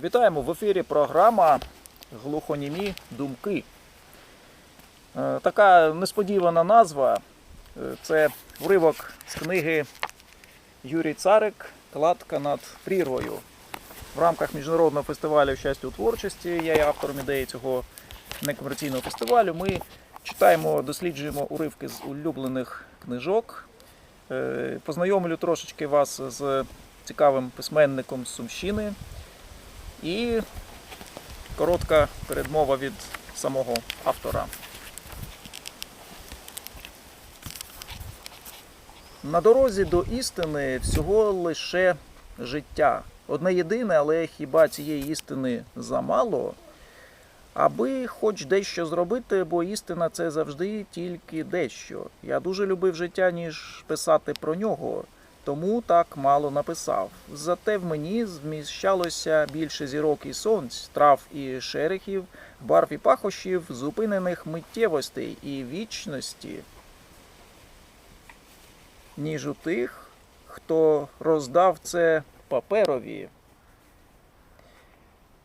Вітаємо в ефірі програма Глухонімі думки. Е, Така несподівана назва. Е, Це уривок з книги Юрій Царик Кладка над прірвою. В рамках міжнародного фестивалю щастя у творчості. Я є автором ідеї цього некомерційного фестивалю. Ми читаємо, досліджуємо уривки з улюблених книжок. Е, Познайомлю трошечки вас з цікавим письменником з Сумщини. І коротка передмова від самого автора. На дорозі до істини всього лише життя. Одне єдине, але хіба цієї істини замало? Аби хоч дещо зробити, бо істина це завжди тільки дещо. Я дуже любив життя, ніж писати про нього, тому так мало написав. Зате в мені зміщалося більше зірок і сонць, трав і шерехів, барв і пахощів, зупинених миттєвостей і вічності, ніж у тих, хто роздав це паперові.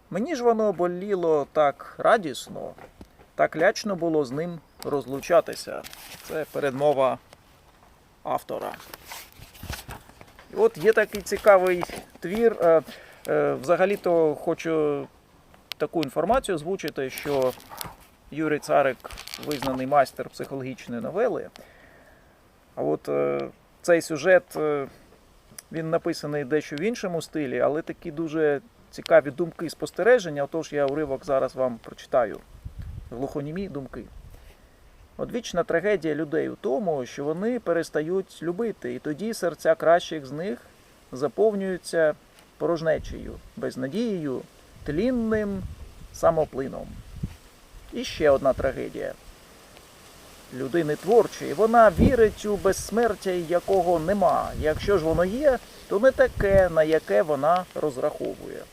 Мені ж воно боліло так радісно, так лячно було з ним розлучатися. Це передмова автора. От є такий цікавий твір. Е, е, Взагалі-то хочу таку інформацію озвучити, що Юрій Царик визнаний майстер психологічної новели. А от е, цей сюжет він написаний дещо в іншому стилі, але такі дуже цікаві думки і спостереження. Отож я уривок зараз вам прочитаю. Глухонімі думки. Одвічна трагедія людей у тому, що вони перестають любити, і тоді серця кращих з них заповнюються порожнечею, безнадією, тлінним самоплином. І ще одна трагедія. Людини творчої, вона вірить у безсмертя, якого нема. Якщо ж воно є, то не таке, на яке вона розраховує.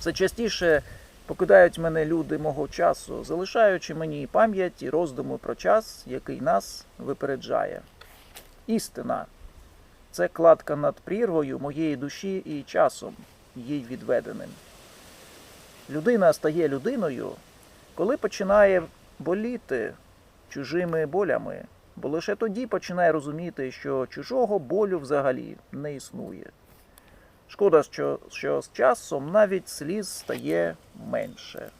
Все частіше покидають мене люди мого часу, залишаючи мені пам'ять і роздуму про час, який нас випереджає. Істина це кладка над прірвою моєї душі і часом, їй відведеним. Людина стає людиною, коли починає боліти чужими болями, бо лише тоді починає розуміти, що чужого болю взагалі не існує. Шкода, що, що з часом навіть сліз стає менше.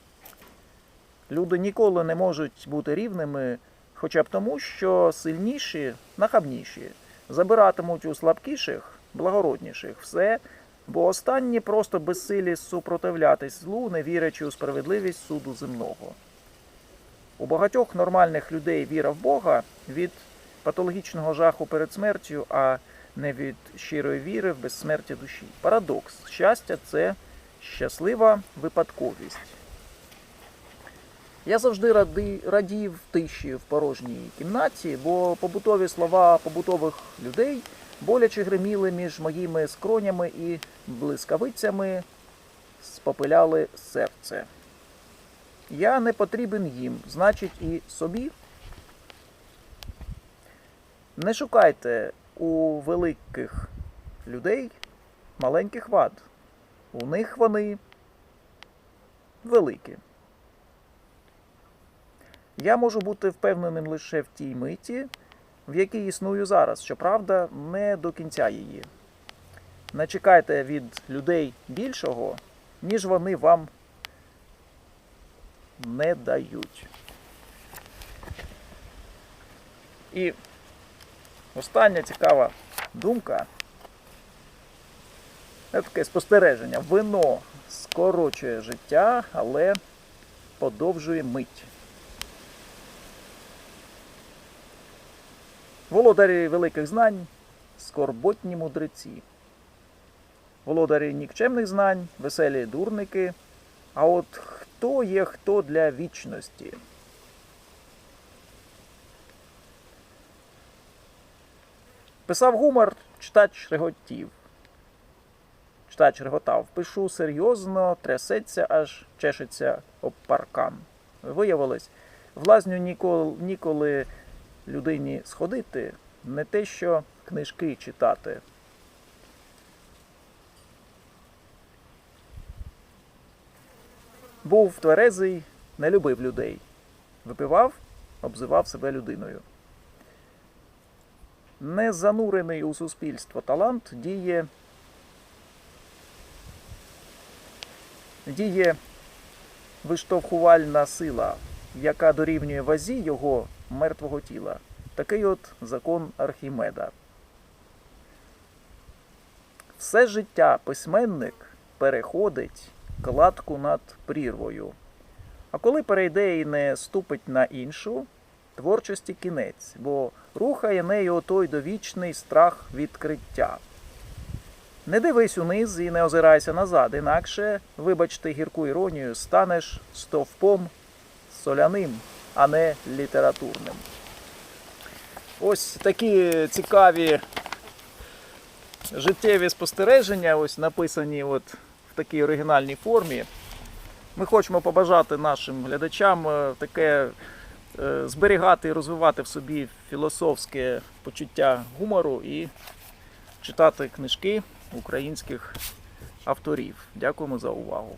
Люди ніколи не можуть бути рівними, хоча б тому, що сильніші, нахабніші, забиратимуть у слабкіших, благородніших все, бо останні просто безсилі супротивлятись злу, не вірячи у справедливість суду земного. У багатьох нормальних людей віра в Бога від патологічного жаху перед смертю, а не від щирої віри в безсмертя душі. Парадокс. Щастя це щаслива випадковість. Я завжди ради, радів тиші в порожній кімнаті, бо побутові слова побутових людей боляче гриміли між моїми скронями і блискавицями спопиляли серце. Я не потрібен їм, значить, і собі. Не шукайте у великих людей маленьких вад. У них вони великі. Я можу бути впевненим лише в тій миті, в якій існую зараз, щоправда, не до кінця її. Не чекайте від людей більшого, ніж вони вам не дають. І остання цікава думка. Це таке спостереження. Вино скорочує життя, але подовжує мить. Володарі великих знань скорботні мудреці. Володарі нікчемних знань, веселі дурники. А от хто є хто для вічності? Писав гумор, читач реготів. Читач реготав. Пишу серйозно, трясеться, аж чешеться об паркан. Виявилось, в лазню ніколи, ніколи людині сходити, не те, що книжки читати. Був тверезий, не любив людей. Випивав, обзивав себе людиною. Не занурений у суспільство талант діє, діє виштовхувальна сила, яка дорівнює вазі його мертвого тіла. Такий от закон Архімеда. Все життя письменник переходить кладку над прірвою. А коли перейде і не ступить на іншу, творчості кінець, бо рухає нею отой довічний страх відкриття. Не дивись униз і не озирайся назад, інакше, вибачте гірку іронію, станеш стовпом соляним, а не літературним. Ось такі цікаві життєві спостереження, ось написані от в такій оригінальній формі. Ми хочемо побажати нашим глядачам е, таке зберігати і розвивати в собі філософське почуття гумору і читати книжки українських авторів. Дякуємо за увагу.